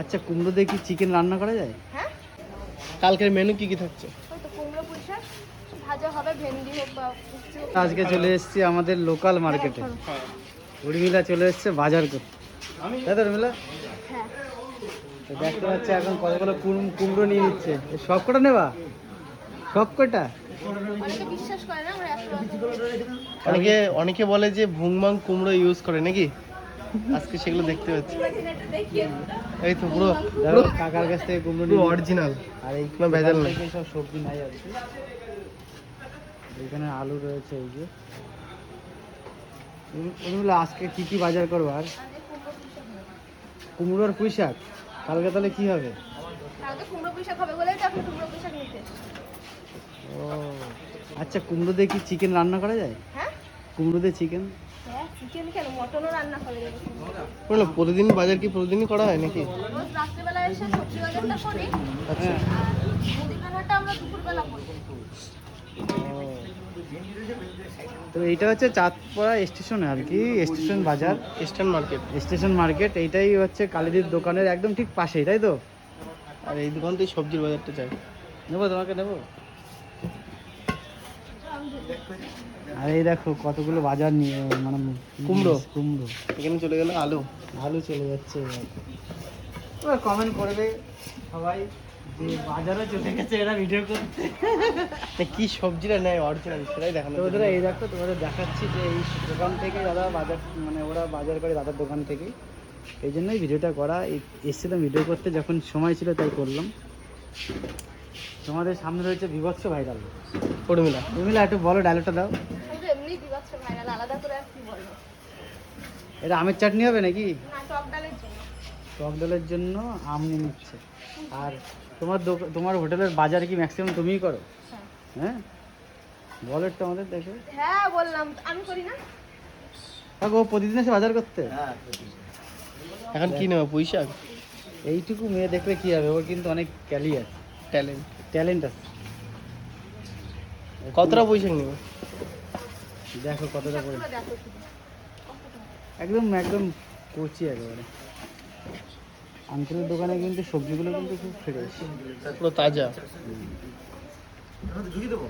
আচ্ছা কুমড়ো দিয়ে কি চিকেন রান্না করা যায়? হ্যাঁ। কালকের মেনু কি কি থাকছে। আজকে চলে এসেছি আমাদের লোকাল মার্কেটে হ্যাঁ, উর্মিলা চলে এসেছে বাজার করতে। তাই তো উর্মিলা? হ্যাঁ। দেখতে পাচ্ছি এখন কতগুলো কুমড়ো নিয়ে নিচ্ছে। সব কটা নেবা? সব কটা অনেকে বিশ্বাস করে না আমরা একশো অনেকে অনেকে বলে যে ভুংমাং কুমড়ো ইউজ করে নাকি? আজকে সেগুলো দেখতে পাচ্ছি। এই তো পুরো দেখো কাকার কাছ থেকে কুমড়ো পুরো নিয়ে অরিজিনাল আর এই কোনো ভেজাল নেই। সব সবজি নাই আর কি এখানে আলু রয়েছে এই যে। উর্মিলা আজকে কি কি বাজার করব আর? কুমড়োর পুঁই শাক কালকে তাহলে কি হবে? কালকে কুমড়ো পুঁই শাক হবে বলেই তো এখন কুমড়ো পুঁই শাক নিতে ও আচ্ছা কুমড়ো দিয়ে কি চিকেন রান্না করা যায়? হ্যাঁ। কুমড়ো দিয়ে চিকেন চিকেন কেন মটনও রান্না করে দেবো? বলো প্রতিদিন বাজার কি প্রতিদিনই করা হয় নাকি? রোজ রাত্রেবেলা এসে সবজি বাজারটা করি। আচ্ছা। মুদিখানাটা আমরা দুপুরবেলা করি। তো এইটা হচ্ছে চাঁদপাড়া স্টেশন আর কি স্টেশন বাজার। Eastern market. স্টেশন মার্কেট এইটাই হচ্ছে কালীদির দোকানের একদম ঠিক পাশেই তাই তো? আর এই দোকান থেকে সবজির বাজারটা চাই। নেব তোমাকে নেব? আর এই দেখো কতগুলো বাজার নিয়ে মানে কুমড়ো? কুমড়ো। এখানে চলে গেল আলু। আলু চলে যাচ্ছে কমেন্ট করবে সবাই যে বাজারে চলে গেছে এরা ভিডিও করতে তা কি সবজিটা নেয় অরিজিনাল সেটাই দেখানো ওদের এই দেখো তোমাদের দেখাচ্ছি যে এই দোকান থেকে দাদা বাজার মানে ওরা বাজার করে দাদার দোকান থেকে। এই জন্যই ভিডিওটা করা। এসেছিলাম ভিডিও করতে যখন সময় ছিল তাই করলাম। তোমাদের সামনে রয়েছে বিভৎস ভাইরাল উর্মিলা। উর্মিলা একটু বলো ডায়লগটা দাও। কিন্তু এমনি বিভৎস ভাইরাল আলাদা করে আর কি বলব? এটা আমের চাটনি হবে নাকি? না টক ডালের জন্য। টক আম নিয়ে নিচ্ছে। আর তোমার দোক- তোমার হোটেলের বাজার কি ম্যাক্সিমাম তুমিই করো? হ্যাঁ। হ্যাঁ? বলো একটু আমাদের দেখো। হ্যাঁ বললাম। আমি করি না। ও প্রতিদিন এসে বাজার করতে। এখন কি নেওয়া পুঁই শাক এইটুকু মেয়ে দেখলে কি হবে? ওর কিন্তু অনেক ক্যালি আছে। ট্যালেন্ট। ট্যালেন্ট আছে। কতটা শাক নেবে? দেখো কতটা করে পুরো দেখো শুধু। একদম একদম কচি একেবারে। আঙ্কেলের দোকানে কিন্তু সবজিগুলো কিন্তু খুব ফ্রেশ পুরো তাজা। হয়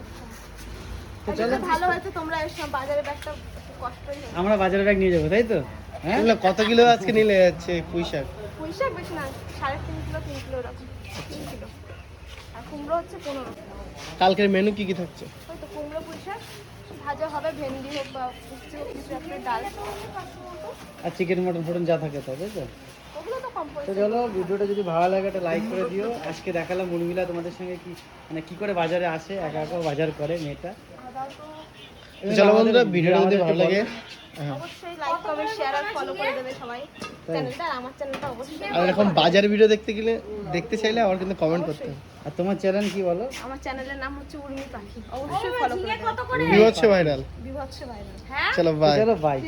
আমরা বাজারে ব্যাগ নিয়ে যাব তাই তো? হ্যাঁ? কত কিলো আজকে নিলে যাচ্ছে পুঁই শাক? পুঁই শাক বেশি না সাড়ে তিন কিলো তিন কিলো এরকম তিন কিলো। আর কুমড়ো হচ্ছে পনেরো কালকের মেনু কি কি থাকছে? তো কুমড়ো পুঁই ভাজা হবে ভেন্ডি হোক বা উচ্ছে কিছু একটা ডাল। আর চিকেন মটন ফটন যা থাকে তাই তো? তো চলো ভিডিওটা যদি ভালো লাগে একটা লাইক করে দিও। আজকে দেখালাম উর্মিলা তোমাদের সঙ্গে কি মানে কি করে বাজারে আসে একা একা বাজার করে মেয়েটা। চলো বন্ধুরা ভিডিওটা যদি ভালো লাগে হ্যাঁ। অবশ্যই লাইক কমেন্ট শেয়ার আর ফলো করে দেবে সবাই। চ্যানেলটা আর আমার চ্যানেলটা অবশ্যই আর এরকম বাজার ভিডিও দেখতে গেলে দেখতে চাইলে আমার কিন্তু কমেন্ট করতে হবে। আর তোমার চ্যানেল কি বলো? আমার চ্যানেলের নাম হচ্ছে উর্মি পাখি। অবশ্যই ফলো বিভৎস ভাইরাল বিভৎস ভাইরাল হ্যাঁ? চলো বাই চলো বাই